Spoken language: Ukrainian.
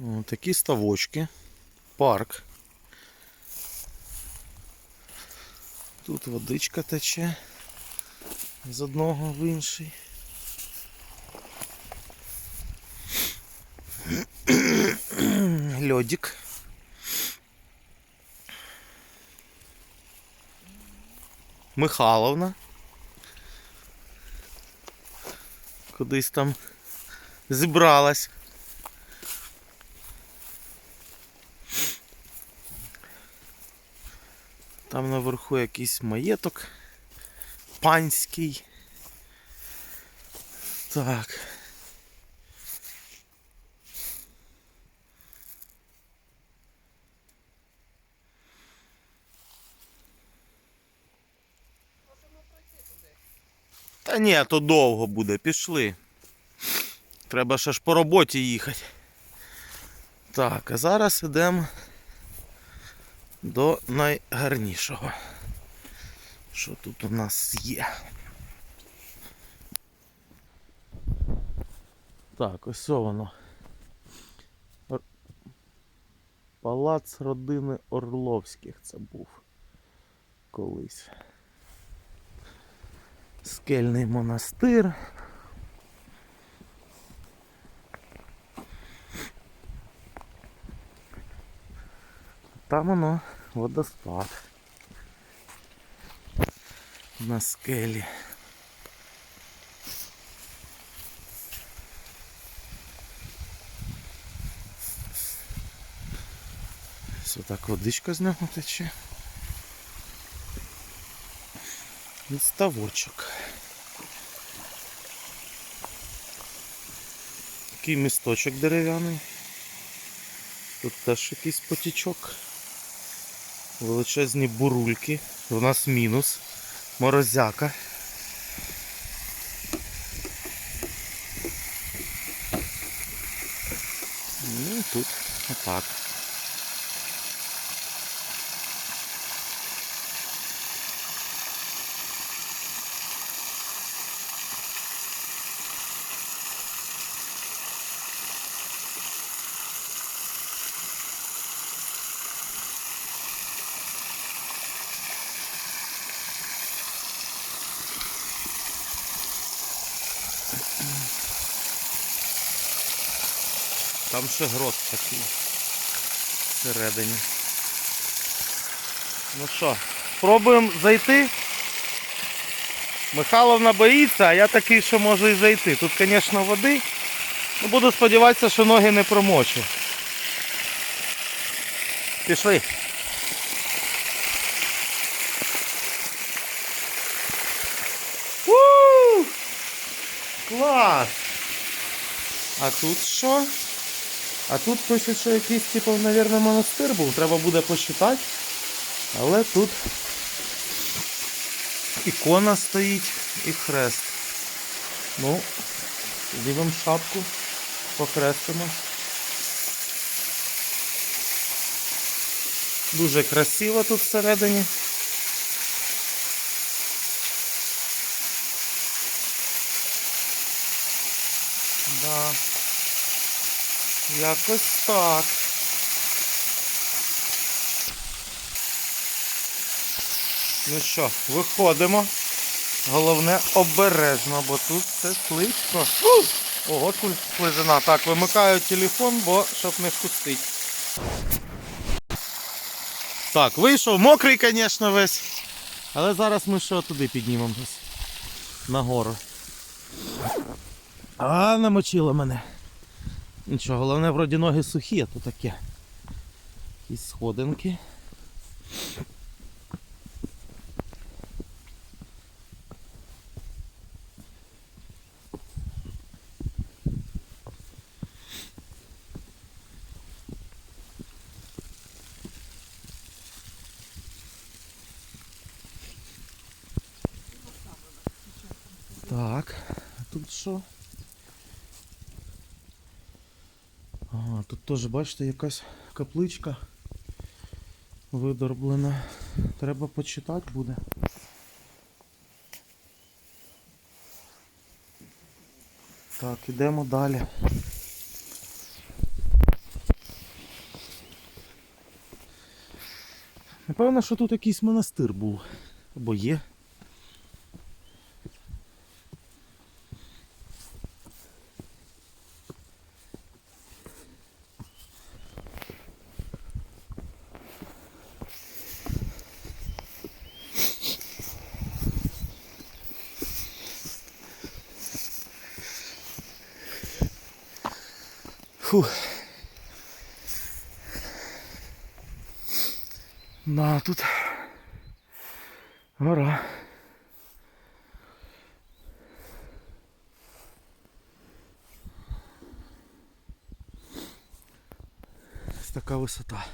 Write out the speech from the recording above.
О, такі ставочки. Парк. Тут водичка тече з одного в інший. Льодик. Михайловна. Кудись там зібралась. Там наверху якийсь маєток панський. Так. Та ні, то довго буде, пішли. Треба ще ж по роботі їхати. Так, а зараз йдемо до найгарнішого. Що тут у нас є? Так, ось воно. Палац родини Орловських це був колись. Скельний монастир. Там воно водоспад. На скелі. Ось отак водичка з нього тече. Відставочок. Такий місточок дерев'яний. Тут теж якийсь потічок. Величезні бурульки. У нас мінус. Морозяка. Ну і тут отак. Там ще грот такий всередині. Ну що, спробуємо зайти. Михайловна боїться, а я такий, що можу і зайти. Тут, звісно, води. Ну, буду сподіватися, що ноги не промочу. Пішли. У! Клас! А тут що? А тут пише, що якийсь, типу, мабуть, монастир був, треба буде почитати. Але тут ікона стоїть і хрест. Ну, зробимо шапку, покрестимо. Дуже красиво тут всередині. Да. Якось так. Ну що, виходимо. Головне обережно, бо тут все слизько. Ого, слизина. Так, вимикаю телефон, бо щоб не впустити. Так, вийшов, мокрий, звісно, весь. Але зараз ми що туди піднімемось. Нагору. А, намочило мене. Нічого, головне, вроді ноги сухі, а то таке. Якісь сходинки. Так, тут що? Ага, тут теж, бачите, якась капличка видорблена. Треба почитати буде. Так, ідемо далі. Напевно, що тут якийсь монастир був або є. Фух. Да, тут гора. Ось така висота.